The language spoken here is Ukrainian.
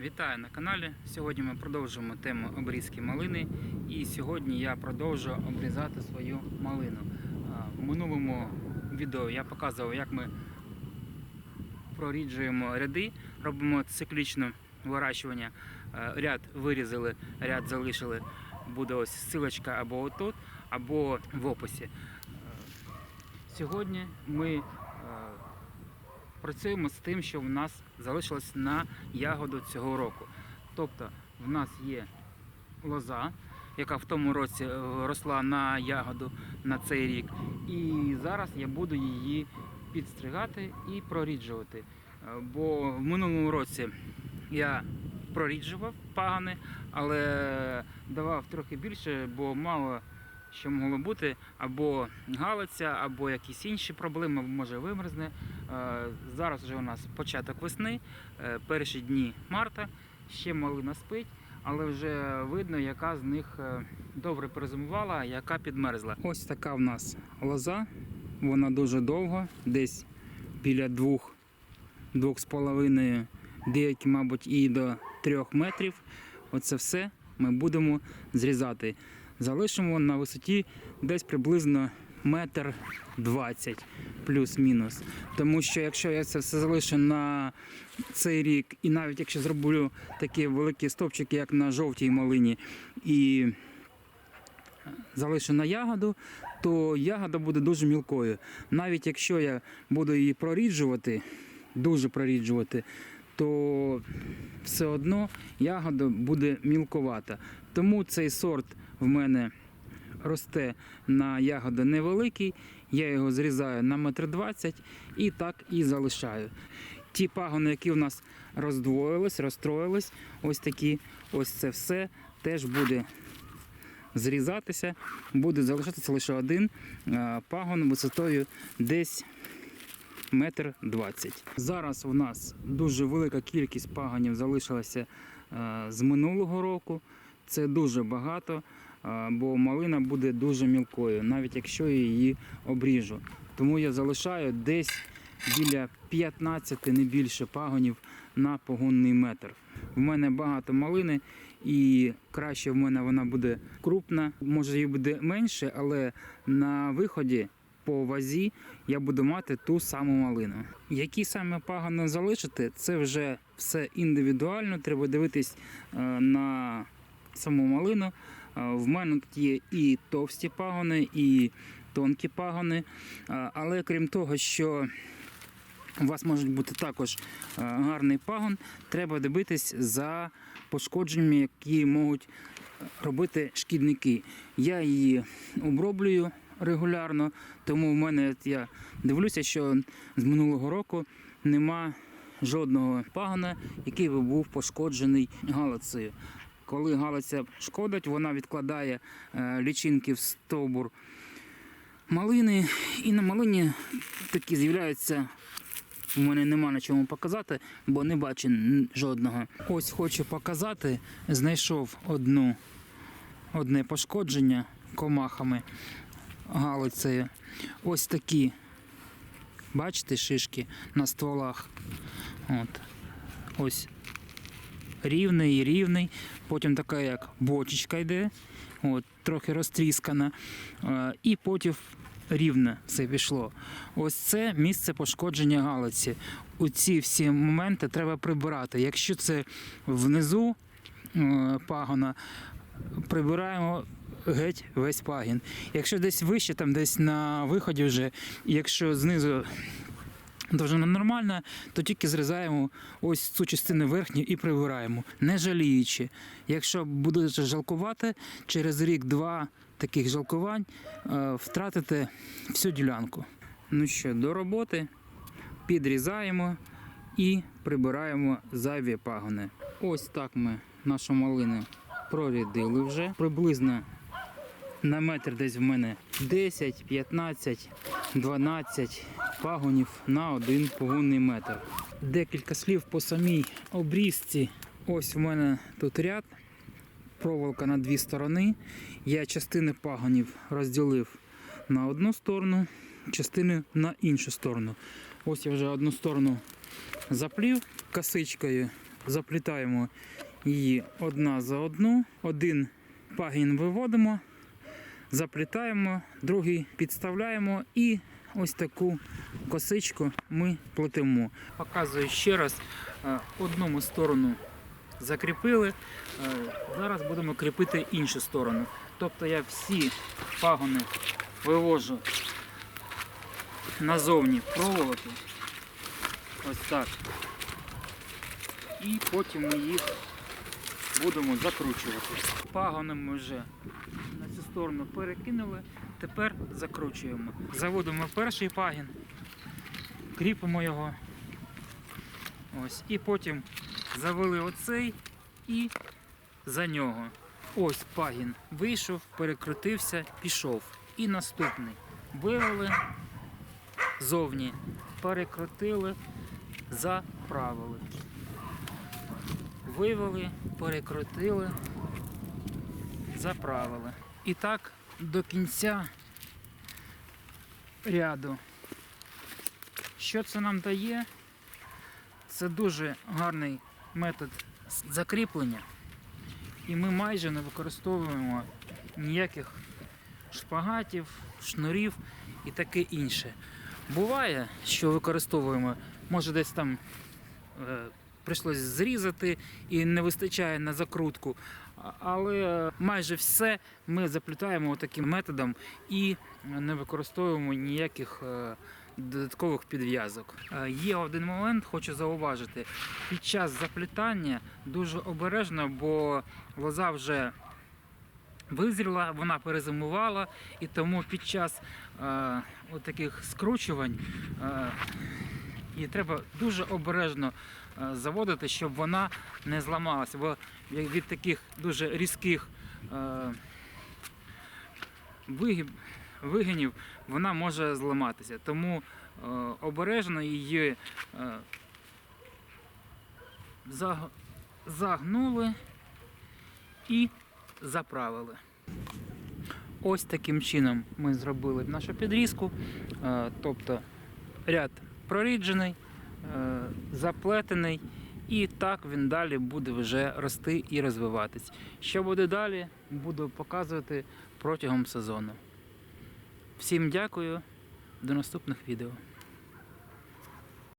Вітаю на каналі. Сьогодні ми продовжуємо тему обрізки малини. І сьогодні я продовжу обрізати свою малину. В минулому відео я показував, як ми проріджуємо ряди, робимо циклічне вирощування. Ряд вирізали, ряд залишили. Буде ось силочка або отут, або в описі. Сьогодні ми працюємо з тим, що в нас залишилось на ягоду цього року. Тобто в нас є лоза, яка в тому році е, росла на ягоду на цей рік. І зараз я буду її підстригати і проріджувати. Е, Бо в минулому році я проріджував пагани, але давав трохи більше, бо мало що могло бути або галиця, або якісь інші проблеми, може вимерзне. Е, Зараз вже у нас початок весни, е, перші дні марта, ще малина спить, але вже видно, яка з них е, добре перезимувала, яка підмерзла. Ось така в нас лоза, вона дуже довга, десь біля двох, двох з половиною, деякі, мабуть, і до трьох метрів. Оце все ми будемо зрізати. Залишимо на висоті десь приблизно метр двадцять плюс-мінус. Тому що якщо я це все залишу на цей рік, і навіть якщо зроблю такі великі стовпчики, як на жовтій малині, і залишу на ягоду, то ягода буде дуже мілкою. Навіть якщо я буду її проріджувати, дуже проріджувати, то все одно ягода буде мілковата. Тому цей сорт в мене росте на ягоди невеликий, я його зрізаю на метр двадцять і так і залишаю. Ті пагони, які в нас роздвоїлись, розстроїлись, ось такі, ось це все теж буде зрізатися, буде залишатися лише один е, пагон висотою десь метр двадцять. Зараз у нас дуже велика кількість пагонів залишилася е, з минулого року. Це дуже багато, бо малина буде дуже мілкою, навіть якщо я її обріжу. Тому я залишаю десь біля 15, не більше пагонів на погонний метр. В мене багато малини, і краще в мене вона буде крупна. Може її буде менше, але на виході по вазі я буду мати ту саму малину. Які саме пагони залишити, це вже все індивідуально. Треба дивитись е, на саму малину. В мене тут є і товсті пагони, і тонкі пагони. Але крім того, що у вас може бути також гарний пагон, треба дивитись за пошкодженнями, які можуть робити шкідники. Я її оброблюю регулярно, тому в мене я дивлюся, що з минулого року нема жодного пагона, який би був пошкоджений галицею. Коли галиця шкодить, вона відкладає е, лічинки в стовбур малини, і на малині такі з'являються. У мене нема на чому показати, бо не бачу жодного. Ось хочу показати. Знайшов одну, одне пошкодження комахами галицею. Ось такі, бачите, шишки на стволах. От. Ось рівний, і рівний. Потім така як бочечка йде, от, трохи розтріскана. Е, І потім рівне все пішло. Ось це місце пошкодження галиці. У ці всі моменти треба прибирати. Якщо це внизу е, пагона, прибираємо геть весь пагін. Якщо десь вище, там десь на виході вже, якщо знизу довжина нормальна, то тільки зрізаємо ось цю частину верхню і прибираємо, не жаліючи. Якщо будете жалкувати, через рік-два таких жалкувань е, втратите всю ділянку. Ну що, до роботи підрізаємо і прибираємо зайві пагони. Ось так ми нашу малину прорядили вже. Приблизно на метр десь в мене 10, 15, 12 пагонів на один погонний метр. Декілька слів по самій обрізці. Ось в мене тут ряд, проволока на дві сторони. Я частини пагонів розділив на одну сторону, частини на іншу сторону. Ось я вже одну сторону заплів косичкою, заплітаємо її одна за одну. Один пагін виводимо, заплітаємо, другий підставляємо і ось таку косичку ми плетемо. Показую ще раз, е, одну сторону закріпили, е, зараз будемо кріпити іншу сторону. Тобто я всі пагони вивожу назовні проволоки. Ось так. І потім ми їх будемо закручувати. Пагони ми вже на цю сторону перекинули. Тепер закручуємо. Заводимо перший пагін, кріпимо його. Ось. І потім завели оцей і за нього. Ось пагін вийшов, перекрутився, пішов. І наступний. Вивели зовні, перекрутили, заправили. Вивели, перекрутили, заправили. І так до кінця ряду. Що це нам дає? Це дуже гарний метод закріплення. І ми майже не використовуємо ніяких шпагатів, шнурів і таке інше. Буває, що використовуємо, може десь там е, прийшлось зрізати і не вистачає на закрутку. Але майже все ми заплітаємо таким методом і не використовуємо ніяких е, додаткових підв'язок. Е, Є один момент, хочу зауважити. Під час заплітання дуже обережно, бо лоза вже визріла, вона перезимувала, і тому під час е, таких скручувань е, її треба дуже обережно е, заводити, щоб вона не зламалася. Бо від таких дуже різких е, вигинів вона може зламатися. Тому е, обережно її е, загнули і заправили. Ось таким чином ми зробили нашу підрізку. Е, Тобто ряд проріджений, е, заплетений, і так він далі буде вже рости і розвиватись. Що буде далі, буду показувати протягом сезону. Всім дякую, до наступних відео.